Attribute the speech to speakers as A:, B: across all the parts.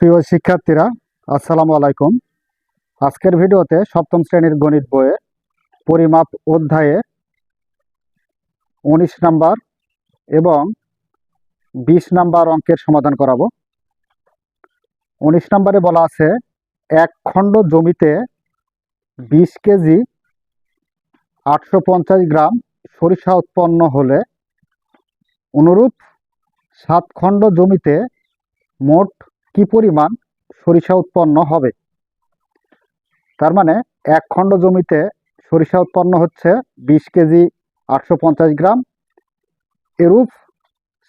A: প্রিয় শিক্ষার্থীরা, আসসালামু আলাইকুম। আজকের ভিডিওতে সপ্তম শ্রেণির গণিত বইয়ে পরিমাপ অধ্যায়ে উনিশ নাম্বার এবং বিশ নাম্বার অঙ্কের সমাধান করাবো। উনিশ নাম্বারে বলা আছে, এক খণ্ড জমিতে বিশ কেজি আটশো পঞ্চাশ গ্রাম সরিষা উৎপন্ন হলে অনুরূপ সাত খণ্ড জমিতে মোট কি পরিমাণ সরিষা উৎপন্ন হবে? তার মানে এক খণ্ড জমিতে সরিষা উৎপন্ন হচ্ছে বিশ কেজি আটশো পঞ্চাশ গ্রাম। এরূপ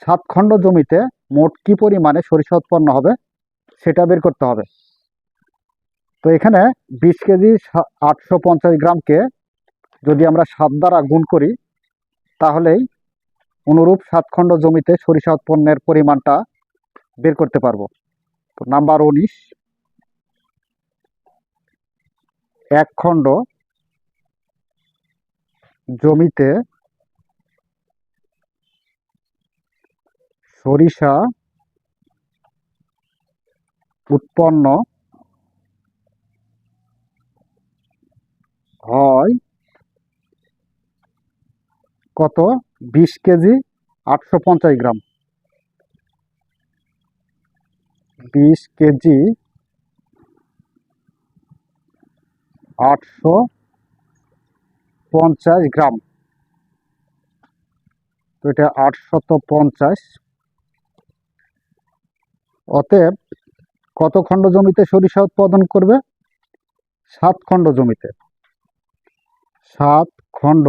A: সাত খণ্ড জমিতে মোট কি পরিমাণে সরিষা উৎপন্ন হবে সেটা বের করতে হবে। তো এখানে বিশ কেজি আটশো পঞ্চাশ গ্রামকে যদি আমরা সাত দ্বারা গুণ করি, তাহলেই অনুরূপ সাত খণ্ড জমিতে সরিষা উৎপন্নের পরিমাণটা বের করতে পারব। তো নাম্বার উনিশ। এক খণ্ড জমিতে সরিষা উৎপন্ন হয় কত? বিশ কেজি, আটশো পঞ্চাশ গ্রাম। বিশ কেজি আটশো পঞ্চাশ গ্রাম। তো এটা আটশত পঞ্চাশ। অতএব কত খণ্ড জমিতে সরিষা উৎপাদন করবে? সাত খণ্ড জমিতে। সাত খণ্ড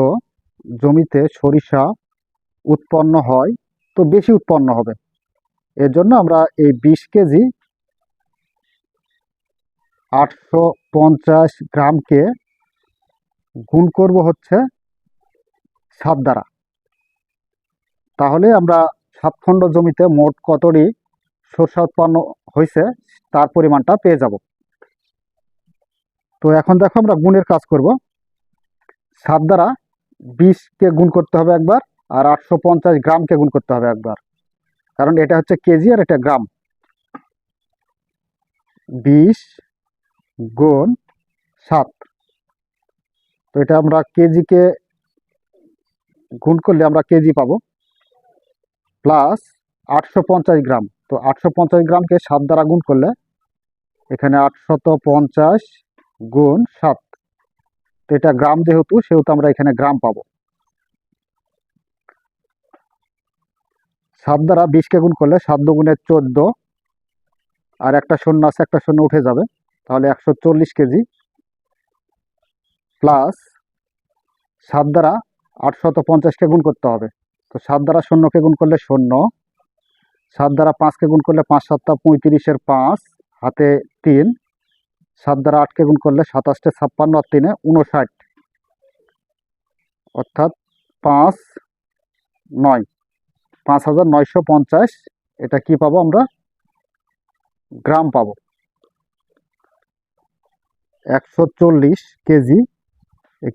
A: জমিতে সরিষা উৎপন্ন হয়, তো বেশি উৎপন্ন হবে। এর জন্য আমরা এই বিশ কেজি আটশো পঞ্চাশ গ্রামকে গুণ করব হচ্ছে সাত দ্বারা। তাহলে আমরা সাত খণ্ড জমিতে মোট কতটি সরষা উৎপন্ন হয়েছে তার পরিমাণটা পেয়ে যাব। তো এখন দেখো আমরা গুণের কাজ করব। সাত দ্বারা বিশকে গুণ করতে হবে একবার আর আটশো পঞ্চাশ গ্রামকে গুণ করতে হবে একবার। কারণ এটা হচ্ছে কেজি আর এটা গ্রাম। বিশ গুণ সাত। তো এটা আমরা কেজিকে গুণ করলে আমরা কেজি পাবো। প্লাস আটশো পঞ্চাশ গ্রাম। তো আটশো পঞ্চাশ গ্রামকে সাত দ্বারা গুণ করলে এখানে আটশত পঞ্চাশ গুণ সাত। তো এটা গ্রাম যেহেতু, সেহেতু আমরা এখানে গ্রাম পাবো। সাত দ্বারা বিশকে গুণ করলে সাত দুগুণে চোদ্দ। আর একটা শূন্য আছে, একটা শূন্য উঠে যাবে। তাহলে একশো চল্লিশ কেজি। প্লাস সাত দ্বারা আটশত পঞ্চাশকে গুণ করতে হবে। তো সাত দ্বারা শূন্যকে গুণ করলে শূন্য। সাত দ্বারা পাঁচকে গুণ করলে পাঁচ সাতটা পঁয়ত্রিশের পাঁচ, হাতে তিন। সাত দ্বারা আটকে গুণ করলে সাতাশটে ছাপ্পান্ন আর তিনে উনষাট অর্থাৎ পাঁচ, নয়। পাঁচ হাজার নয়শো পঞ্চাশ। এটা কি পাবো আমরা? গ্রাম পাবো। একশো চল্লিশ কেজি।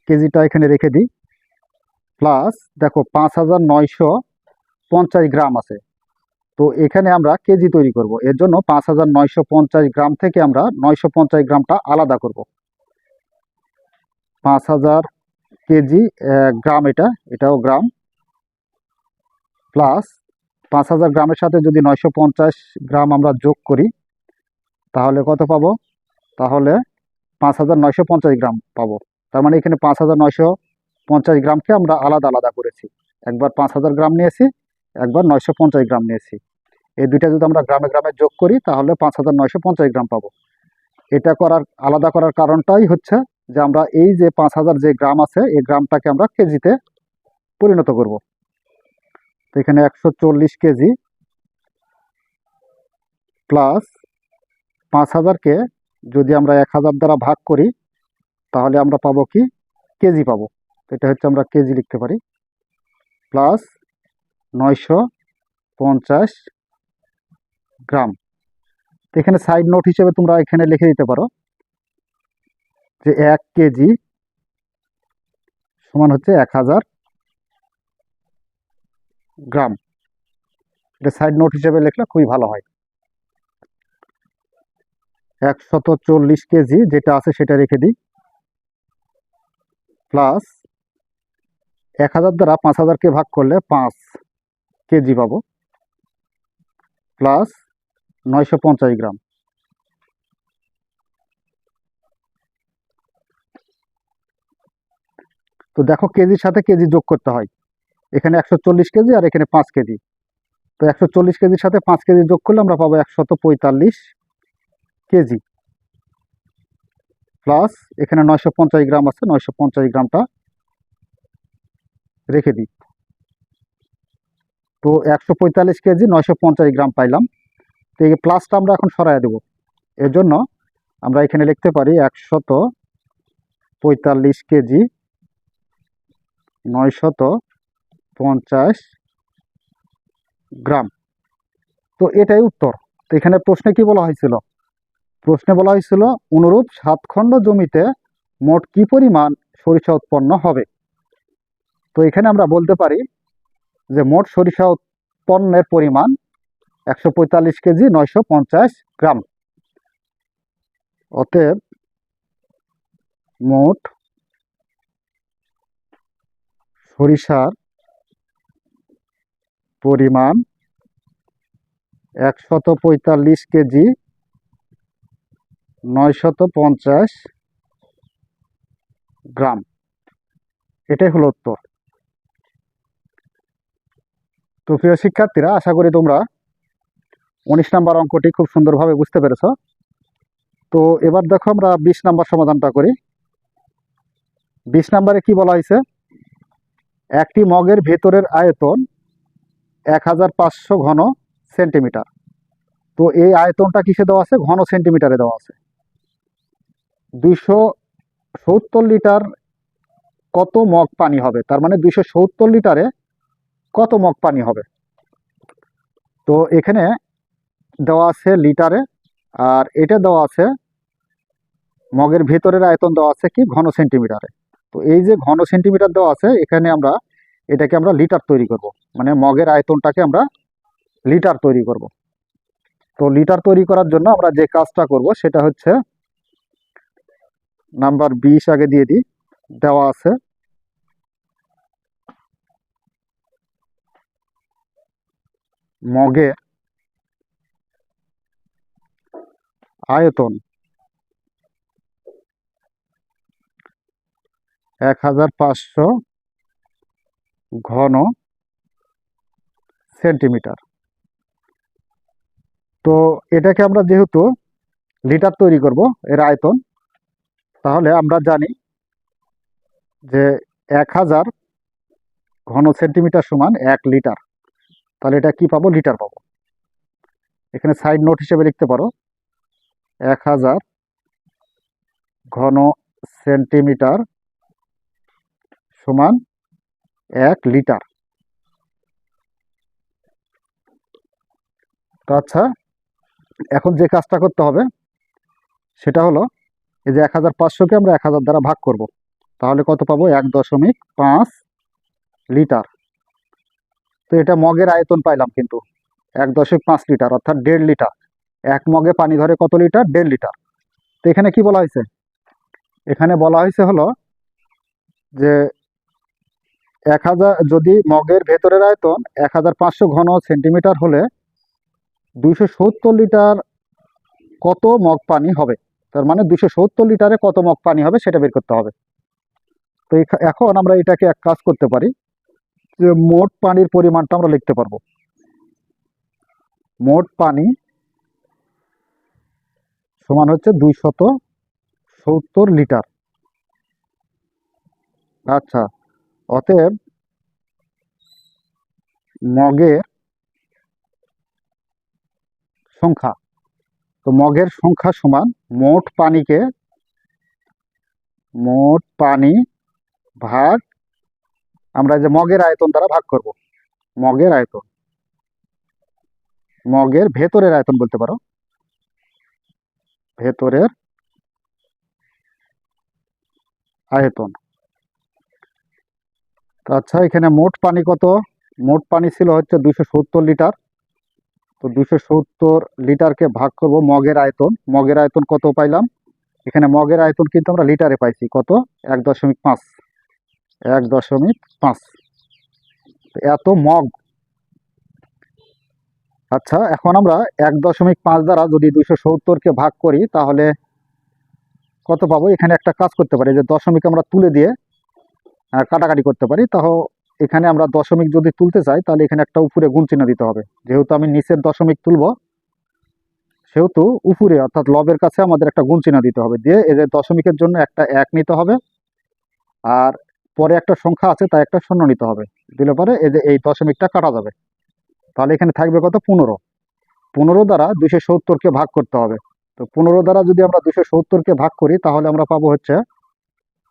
A: কেজিটা এখানে রেখে দিই। প্লাস দেখো পাঁচ হাজার নয়শো পঞ্চাশ গ্রাম আছে। তো এখানে আমরা কেজি তৈরি করব। এর জন্য পাঁচ হাজার নয়শো পঞ্চাশ গ্রাম থেকে আমরা নয়শো পঞ্চাশ গ্রামটা আলাদা করব। পাঁচ হাজার কেজি গ্রাম এটা। এটাও গ্রাম। প্লাস পাঁচ হাজার গ্রামের সাথে যদি নয়শো পঞ্চাশ গ্রাম আমরা যোগ করি, তাহলে কত পাবো? তাহলে পাঁচ হাজার নয়শো পঞ্চাশ গ্রাম পাবো। তার মানে এখানে পাঁচ হাজার নয়শো পঞ্চাশ গ্রামকে আমরা আলাদা আলাদা করেছি। একবার পাঁচ হাজার গ্রাম নিয়েছি, একবার নয়শো পঞ্চাশ গ্রাম নিয়েছি। এই দুইটা যদি আমরা গ্রামে গ্রামে যোগ করি, তাহলে পাঁচ হাজার নয়শো পঞ্চাশ গ্রাম পাবো। এটা করার, আলাদা করার কারণটাই হচ্ছে যে আমরা এই যে পাঁচ হাজার যে গ্রাম আছে, এই গ্রামটাকে আমরা কেজিতে পরিণত করব। তো এখানে একশো চল্লিশ কেজি প্লাস পাঁচ হাজারকে যদি আমরা এক হাজার দ্বারা ভাগ করি, তাহলে আমরা পাবো কি? কেজি পাবো। এটা হচ্ছে আমরা কেজি লিখতে পারি। প্লাস নয়শো পঞ্চাশ গ্রাম। এখানে সাইড নোট হিসেবে তোমরা এখানে লিখে দিতে পারো যে এক কেজি সমান হচ্ছে এক হাজার গ্রাম। এটা সাইড নোট হিসেবে লিখলে খুবই ভালো হয়। একশত চল্লিশ কেজি যেটা আছে সেটা রেখে দিই। প্লাস এক হাজার দ্বারা পাঁচ হাজারকে ভাগ করলে পাঁচ কেজি পাবো। প্লাস নয়শো পঞ্চাশ গ্রাম। তো দেখো কেজির সাথে কেজি যোগ করতে হয়। এখানে একশো চল্লিশ কেজি আর এখানে পাঁচ কেজি। তো একশো চল্লিশ কেজির সাথে পাঁচ কেজি যোগ করলে আমরা পাবো একশত পঁয়তাল্লিশ কেজি। প্লাস এখানে নয়শো পঞ্চাশ গ্রাম আছে, নয়শো পঞ্চাশ গ্রামটা রেখে দিই। তো একশো পঁয়তাল্লিশ কেজি, নয়শো পঞ্চাশ গ্রাম পাইলাম। তো এই প্লাসটা আমরা এখন সরাই দেব। এর জন্য আমরা এখানে লিখতে পারি একশত পঁয়তাল্লিশ কেজি, নয়শত পঞ্চাশ গ্রাম। তো এটাই উত্তর। তো এখানে প্রশ্নে কি বলা হয়েছিল? প্রশ্নে বলা হয়েছিল, অনুরূপ সাত খণ্ড জমিতে মোট কি পরিমাণ সরিষা উৎপন্ন হবে? তো এখানে আমরা বলতে পারি যে মোট সরিষা উৎপন্নের পরিমাণ একশো পঁয়তাল্লিশ কেজি নয়শো পঞ্চাশ গ্রাম। অতএব মোট সরিষার পরিমাণ একশত পঁয়তাল্লিশ কেজি, নয়শত পঞ্চাশ গ্রাম। এটাই হলো উত্তর। তো প্রিয় শিক্ষার্থীরা, আশা করি তোমরা উনিশ নাম্বার অঙ্কটি খুব সুন্দরভাবে বুঝতে পেরেছ। তো এবার দেখো আমরা বিশ নাম্বার সমাধানটা করি। বিশ নাম্বারে কি বলা হয়েছে? একটি মগের ভেতরের আয়তন এক হাজার পাঁচশো ঘন সেন্টিমিটার। তো এই আয়তনটা কিসে দেওয়া আছে? ঘন সেন্টিমিটারে দেওয়া আছে। দুইশো সত্তর লিটার কত মগ পানি হবে? তার মানে দুইশো সত্তর লিটারে কত মগ পানি হবে? তো এখানে দেওয়া আছে লিটারে, আর এটা দেওয়া আছে মগের ভেতরের আয়তন দেওয়া আছে কি? ঘন সেন্টিমিটারে। তো এই যে ঘন সেন্টিমিটার দেওয়া আছে, এখানে আমরা এটাকে আমরা লিটার তৈরি করব। মানে মগের আয়তনটাকে আমরা লিটার তৈরি করব। তো লিটার তৈরি করার জন্য আমরা যে কাজটা করব সেটা হচ্ছে নাম্বার বিশ আগে দিয়ে দিই। দেওয়া আছে। মগে আয়তন এক হাজার পাঁচশো ঘন সেন্টিমিটার। তো এটাকে আমরা যেহেতু লিটার তৈরি করব, এর আয়তন, তাহলে আমরা জানি যে এক হাজার ঘন সেন্টিমিটার সমান এক লিটার। তাহলে এটা কি পাবো? লিটার পাবো। এখানে সাইড নোট হিসেবে লিখতে পারো, এক হাজার ঘন সেন্টিমিটার সমান এক লিটার। তো আচ্ছা এখন যে কাজটা করতে হবে, সেটা হলো এই যে এক হাজার পাঁচশোকে আমরা এক হাজার দ্বারা ভাগ করব। তাহলে কত পাবো? এক দশমিক পাঁচ লিটার। তো এটা মগের আয়তন পাইলাম কিন্তু, এক দশমিক পাঁচ লিটার, অর্থাৎ দেড় লিটার। এক মগে পানি ধরে কত লিটার? দেড় লিটার। তো এখানে কি বলা হয়েছে? এখানে বলা হয়েছে হলো যে এক হাজার, যদি মগের ভেতরের আয়তন এক হাজার পাঁচশো ঘন সেন্টিমিটার হলে দুইশো সত্তর লিটার কত মগ পানি হবে? তার মানে দুইশো সত্তর লিটারে কত মগ পানি হবে সেটা বের করতে হবে। তো এখ- এখন আমরা এটাকে এক কাজ করতে পারি যে মোট পানির পরিমাণটা আমরা লিখতে পারব। মোট পানি সমান হচ্ছে দুইশত সত্তর লিটার। আচ্ছা অতএব মগের সংখ্যা। তো মগের সংখ্যা সমান মোট পানিকে মোট পানি ভাগ আমরা যে মগের আয়তন দ্বারা ভাগ করব। মগের আয়তন। মগের ভেতরের আয়তন বলতে পারো। ভেতরের আয়তন। তো আচ্ছা এখানে মোট পানি কত? মোট পানি ছিল হচ্ছে দুইশো সত্তর লিটার। তো দুশো সত্তর লিটারকে ভাগ করব মগের আয়তন। মগের আয়তন কত পাইলাম? এখানে মগের আয়তন কিন্তু আমরা লিটারে পাইছি। কত? এক দশমিক পাঁচ। এক দশমিক পাঁচ। এত মগ। আচ্ছা এখন আমরা এক দশমিক পাঁচ দ্বারা যদি দুশো সত্তরকে ভাগ করি, তাহলে কত পাবো? এখানে একটা কাজ করতে পারি, যে দশমিক আমরা তুলে দিয়ে কাটাকাটি করতে পারি। তাহ এখানে আমরা দশমিক যদি তুলতে চাই, তাহলে এখানে একটা উপরে গুণ চিহ্ন দিতে হবে। যেহেতু আমি নিচের দশমিক তুলব, সেহেতু উপরে অর্থাৎ লবের কাছে আমাদের একটা গুণ চিহ্ন দিতে হবে। দিয়ে যে দশমিকের জন্য একটা এক নিতে হবে, আর পরে একটা সংখ্যা আছে, তাই একটা শূন্য নিতে হবে। দিলে পরে এই যে এই দশমিকটা কাটা যাবে। তাহলে এখানে থাকবে কত? পনেরো। পনেরো দ্বারা দুইশো সত্তরকে ভাগ করতে হবে। তো পনেরো দ্বারা যদি আমরা দুশো সত্তরকে ভাগ করি, তাহলে আমরা পাবো হচ্ছে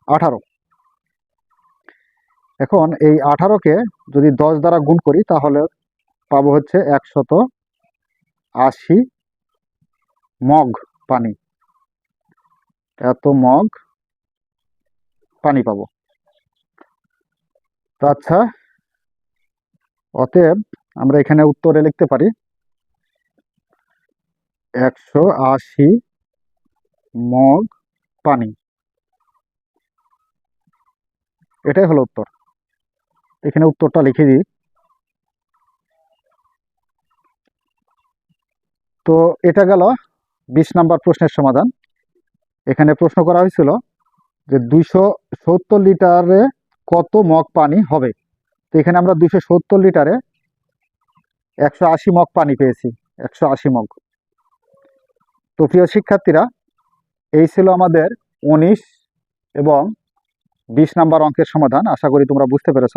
A: আঠারো। এখন এই আঠারোকে যদি দশ দ্বারা গুণ করি, তাহলে পাবো হচ্ছে একশত আশি মগ পানি। এত মগ পানি পাবো। তো আচ্ছা অতএব আমরা এখানে উত্তরে লিখতে পারি, একশো আশি মগ পানি। এটাই হলো উত্তর। এখানে উত্তরটা লিখে দিই। তো এটা গেল বিশ নাম্বার প্রশ্নের সমাধান। এখানে প্রশ্ন করা হয়েছিল যে দুইশো সত্তর লিটারে কত মগ পানি হবে? তো এখানে আমরা দুইশো সত্তর লিটারে একশো আশি মগ পানি পেয়েছি, একশো আশি মগ। তো প্রিয় শিক্ষার্থীরা, এই ছিল আমাদের উনিশ এবং বিশ নাম্বার অঙ্কের সমাধান। আশা করি তোমরা বুঝতে পেরেছ।